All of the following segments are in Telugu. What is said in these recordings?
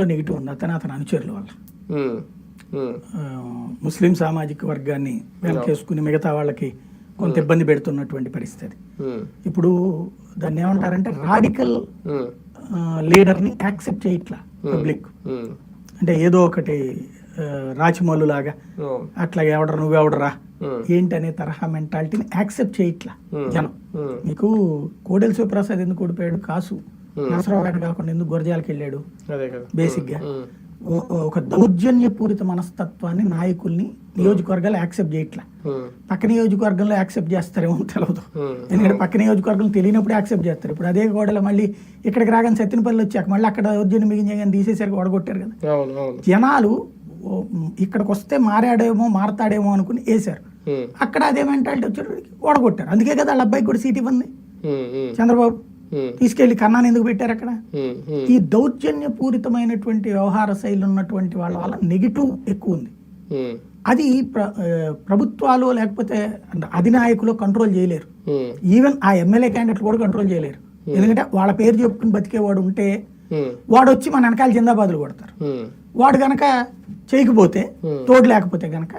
పబ్లిక్లో నెగిటివ్ ఉంది. అతను అతని అనుచరుల వల్ల ఆ, ముస్లిం సామాజిక వర్గాన్ని వెనకేసుకుని మిగతా వాళ్ళకి కొంత ఇబ్బంది పెడుతున్నటువంటి పరిస్థితి. ఇప్పుడు దాన్ని ఏమంటారంటే రాడికల్ లీడర్ని యాక్సెప్ట్ చేయట్లా పబ్లిక్ అంటే ఏదో ఒకటి రాచిమల్లు లాగా అట్లా ఎవడరు నువ్వెవడరా ఉమ్, ఏంటనే తరహా మెంటాలిటీని యాక్సెప్ట్ చేయట్లా. జనం. మీకు కోడెల శివప్రసాద్ ఎందుకు ఓడిపోయాడు? కాసు. నరసరావు గారిని కాకుండా ఎందుకు గురజాలకి వెళ్ళాడు? బేసిక్గా. ఒక దౌర్జన్యపూరిత మనస్తత్వాన్ని నాయకుల్ని నియోజకవర్గాలు యాక్సెప్ట్ చేయట్లా. పక్క నియోజకవర్గంలో యాక్సెప్ట్ చేస్తారేమో తెలియదు ఎందుకంటే పక్క నియోజకవర్గం తెలియనప్పుడు యాక్సెప్ట్ చేస్తారు. ఇప్పుడు అదే గోడలో మళ్ళీ ఇక్కడికి రాగానే సత్తినపల్లి వచ్చాక మళ్ళీ అక్కడ దౌర్జన్యం మిగించగానే తీసేసరికి ఓడగొట్టారు కదా. జనాలు ఇక్కడికి వస్తే మారాడేమో మారతాడేమో అనుకుని వేశారు. అక్కడ అదే మెంటాలిటీ వచ్చేటప్పటికి ఓడగొట్టారు అందుకే కదా వాళ్ళ అబ్బాయికి కూడా సీట్ ఇవ్వండి. చంద్రబాబు తీసుకెళ్ళి కన్నాను ఎందుకు పెట్టారు అక్కడ? ఈ దౌర్జన్యపూరితమైనటువంటి వ్యవహార శైలి ఉన్నటువంటి వాళ్ళ వల్ల నెగిటివ్ ఎక్కువ ఉంది. అది ప్ర ప్రభుత్వాలు లేకపోతే అధినాయకులు కంట్రోల్ చేయలేరు. ఈవెన్ ఆ ఎమ్మెల్యే క్యాండిడేట్ కూడా కంట్రోల్ చేయలేరు. ఎందుకంటే వాళ్ళ పేరు చెప్పుకుని బతికేవాడు ఉంటే వాడు వచ్చి మన వెనకాల జిందాబాదులు కొడతారు. వాడు గనక చేయకపోతే. తోడు లేకపోతే గనక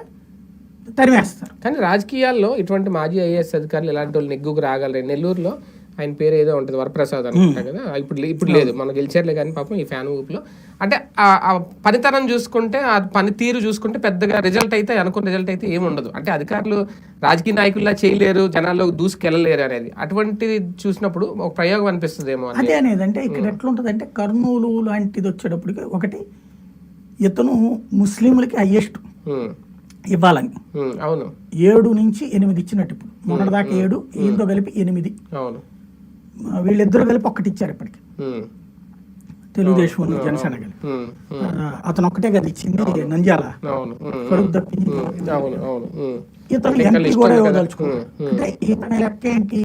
తరిమేస్తారు. కానీ రాజకీయాల్లో ఇటువంటి మాజీ ఐఏఎస్ అధికారులు ఇలాంటి వాళ్ళు నెగ్గుకు రాగలరు? నెల్లూరులో ఆయన పేరు ఏదో ఉంటుంది వరప్రసాద్ అనుకుంటా కదా. ఇప్పుడు ఇప్పుడు లేదు మన గెలిచారులే కానీ పాపం ఈ ఫ్యాన్ ఊపులో. అంటే ఆ- పనితనం చూసుకుంటే ఆ పని తీరు చూసుకుంటే పెద్దగా రిజల్ట్ అయితే అనుకున్న రిజల్ట్ అయితే ఏమి ఉండదు. అంటే అధికారులు రాజకీయ నాయకుల్లా చేయలేరు జనాల్లో దూసుకెళ్ళలేరు అనేది. అటువంటిది చూసినప్పుడు ఒక ప్రయోగం అనిపిస్తుందేమో అని. అదే అనేది. అంటే ఇక్కడ ఎట్లుంటది అంటే కర్నూలు లాంటిది వచ్చేటప్పటికి ఒకటి ఇతను ముస్లింలకి హయ్యెస్ట్ ఇవ్వాలని. అవును. ఏడు నుంచి ఎనిమిది ఇచ్చినట్టు ఇప్పుడు. మొన్నటిదాకా ఏడు ఈయనతో కలిపి ఎనిమిది. అవును. వీళ్ళిద్దరు కలిపి ఒక్కటి ఇచ్చారు ఇప్పటికి. తెలుగుదేశం జనసేన కలిపి. అతను ఒక్కటే కదా ఇచ్చింది నంద్యాల. కడుపు తప్పింది ఇతను ఎంపీ కూడా. ఇవ్వదలుచుకున్నాడు అంటే ఇతని లెక్క ఏంటి?